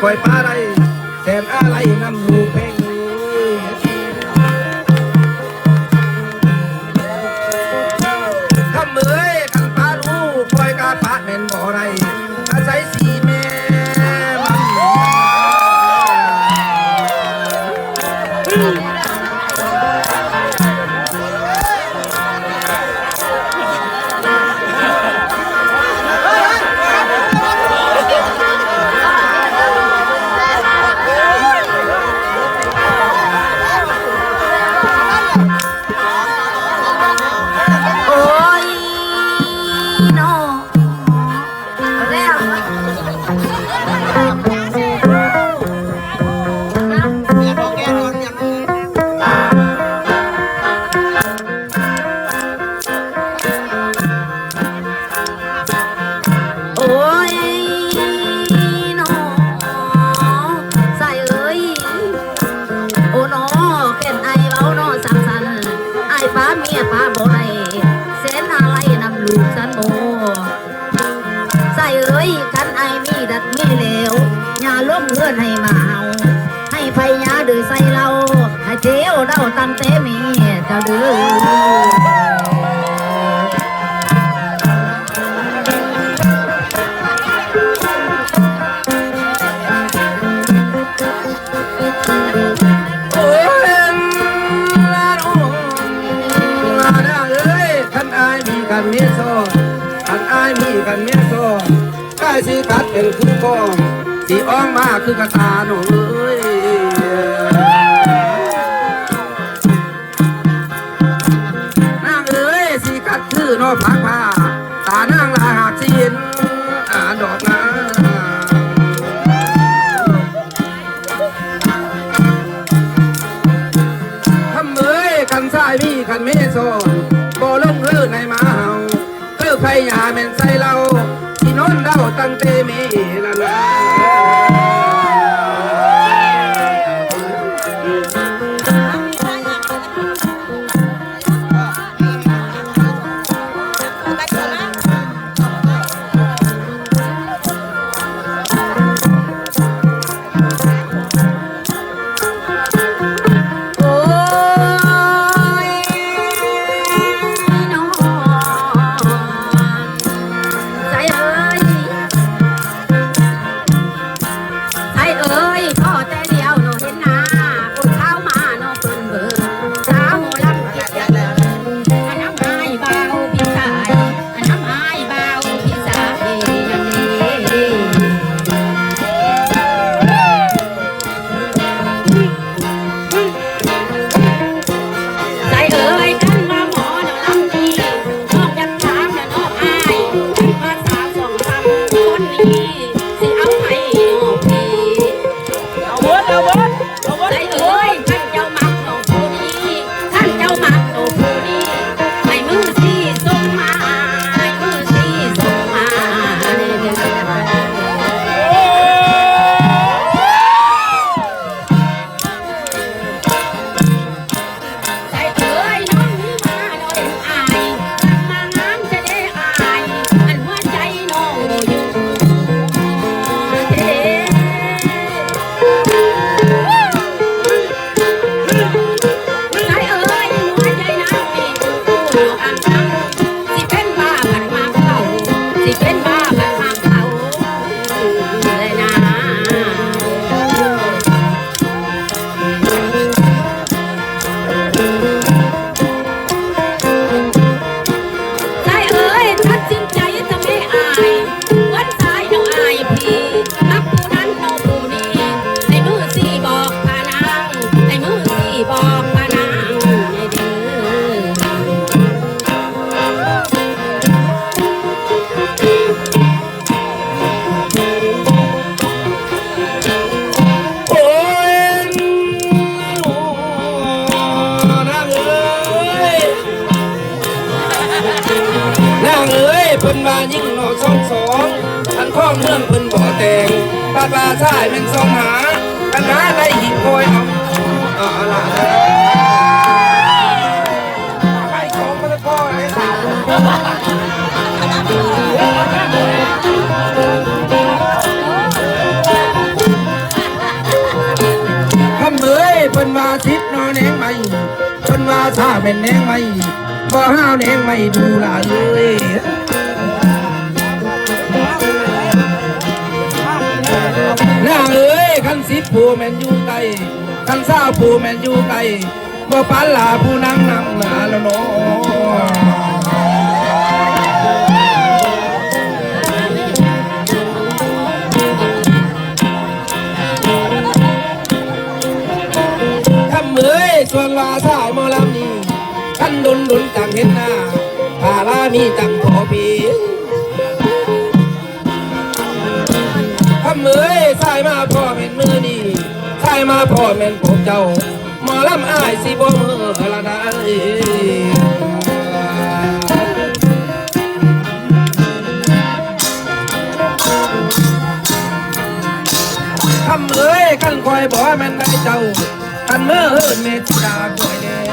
คอยปลาไรแสนอะไรน้ำ นให้มาเอาให้ไฟยาดื้อใส่เราให้เจียวเดาตั้งเตมีเจ้าดื้อโอ้ยลาโอ้ลาดาเอ้ยคันอายมีกันเมียโซคันอายมีกันเมียโซกายสิกัดเป็นคู่กอง สิอ้องมาคือกระตาหนูเอ้ยนางเอ้ยสิกัดคือโนพักผ้าตานางลาหากสินอาดอกนาทำเอ้ยคันซ้ายมีคันเมโซบ่ลงเรือในมาเฮาเรือไฟหยาแม่นใส่เราที่นอนเดาตั้งเตมีละนะ สิ เปิ้นมายิ่งหนอช่องสองทันข้องเมืองเปิ้นบ่อแต่งปลาปลาชายเป็นสองหากันหาไรหิ่งโอยเอาเอาละไปของมันพ่อเลยสคำเอ้ยเพิ่นมาทิศนอนแหงไม่เพิ่นมาท่าเป็นแหงไม่บ่ห้าวแหงไม่ดูละเอ้ย ผู้แมนอยู่ไกลคันเศร้าผู้แมนอยู่ไกลบ่ปานหลาผู้นั่งนำหน้าแล้วนาะทำเมยส่วนว่าสาวมอลำนี้ท่านดุนดุนจังเห็นหน้าพาลามีจังขอปีทำเมยสายมาพ่อเป็นมือนีายมาพ่อแม่นพวกเจ้าหมอลำอายสิบ่มือละได้ทำเอ้ยกันคอยบ่แม่นได้เจ้ากันเมื่อเฮินเมตตาคอยเน่